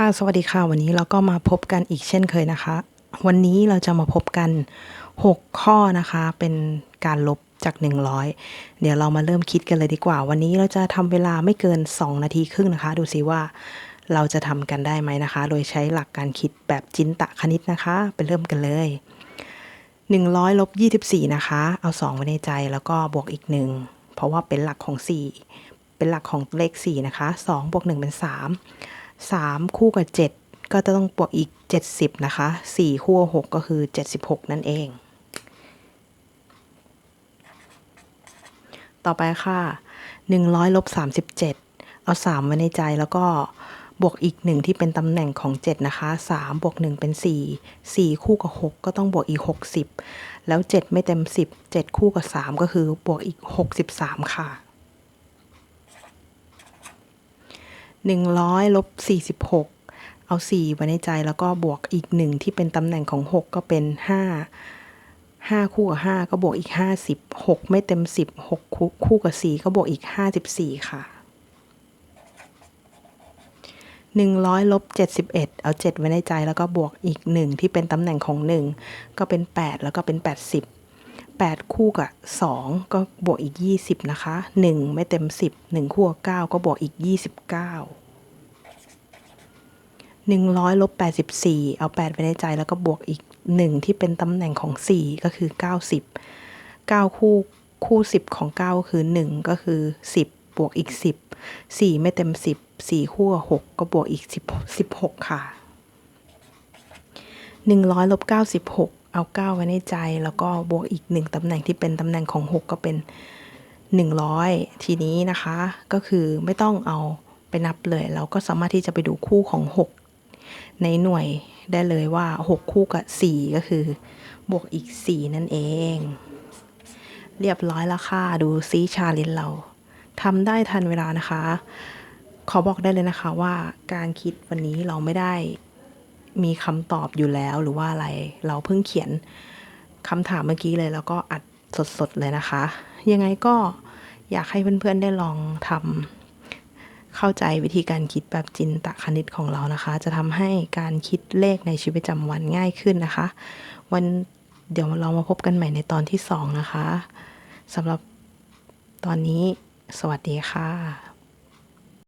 ค่ะ สวัสดีค่ะ วันนี้เราก็มาพบกันอีกเช่นเคยนะคะ วันนี้เราจะมาพบกัน 6 ข้อนะคะ เป็นการลบจาก 100 เดี๋ยวเรามาเริ่มคิดกันเลยดีกว่า วันนี้เราจะทำเวลาไม่เกิน 2 นาทีครึ่งนะคะ ดูสิว่าเราจะทำกันได้ไหมนะคะ โดยใช้หลักการคิดแบบจินตะคณิตนะคะ ไปเริ่มกันเลย 100ลบ24 นะคะ เอา 2 ไว้ในใจแล้วก็บวกอีก 1 เพราะว่าเป็นหลักของ 4 เป็นหลักของเลข 4 นะคะ 2บวก1เป็น 3 3 คู่กับ 7 ก็จะต้องบวกอีก 70 นะคะ 4 คู่กับ6ก็คือ 76 นั่นเอง ต่อไปค่ะ 100ลบ37 เอา 3 ไว้ในใจแล้วก็บวกอีก 1 ที่เป็นตำแหน่งของ 7 นะคะ 3 บวก 1 เป็น 4 4 คู่กับ 6 ก็ต้องบวกอีก 60 แล้ว 7 ไม่เต็ม 10 7 คู่กับ 3 ก็คือบวกอีก 63 ค่ะ 100ลบ46 เอา 4 ไว้ในใจแล้วก็บวกอีก 1 ที่เป็นตำแหน่งของ 6 ก็เป็น 5 5 คู่กับ 5 ก็บวกอีก 50 6 ไม่เต็ม 10 6 คู่คู่กับ 4 ก็บวกอีก 54 ค่ะ 100ลบ71 เอา 7 ไว้ในใจแล้วก็บวกอีก 1 ที่เป็นตำแหน่งของ 1 ก็เป็น 8 แล้วก็เป็น 80 8 คู่กับ 2 ก็บวกอีก 20 นะคะ 1 ไม่เต็ม 10 1 คู่กับ 9 ก็บวกอีก 29 100ลบ84 เอา 8ไว้ในใจแล้วก็บวกอีก 1 ที่เป็นตำแหน่งของ 4 ก็คือ 90 9 คู่คู่ 10 ของ 9 ก็คือ 1 ก็คือ 10 บวกอีก 10 4 ไม่เต็ม 10 4 คู่กับ6ก็บวกอีก 10 16 ค่ะ 100ลบ96 เอา 9 ไว้ในใจ แล้วก็บวกอีก 1 ตำแหน่งที่เป็นตำแหน่งของ 6 ก็เป็น 100 ทีนี้นะคะ ก็คือไม่ต้องเอาไปนับเลย เราก็สามารถที่จะไปดูคู่ของ 6 ในหน่วยได้เลยว่า 6 คู่กับ 4 ก็คือบวกอีก 4 นั่นเอง เรียบร้อยแล้วค่ะ ดูซีชาเลนเราทำได้ทันเวลานะคะ ขอบอกได้เลยนะคะว่าการคิดวันนี้เราไม่ได้ มีคำตอบอยู่แล้วหรือว่าอะไร เราเพิ่งเขียนคำถามเมื่อกี้เลย แล้วก็อัดสดๆเลยนะคะ ยังไงก็อยากให้เพื่อนๆได้ลองทำเข้าใจวิธีการคิดแบบจินตคณิตของเรานะคะ จะทำให้การคิดเลขในชีวิตประจำวันง่ายขึ้นนะคะ วันเดี๋ยวเรามาพบกันใหม่ในตอนที่สองนะคะสำหรับตอนนี้สวัสดีค่ะ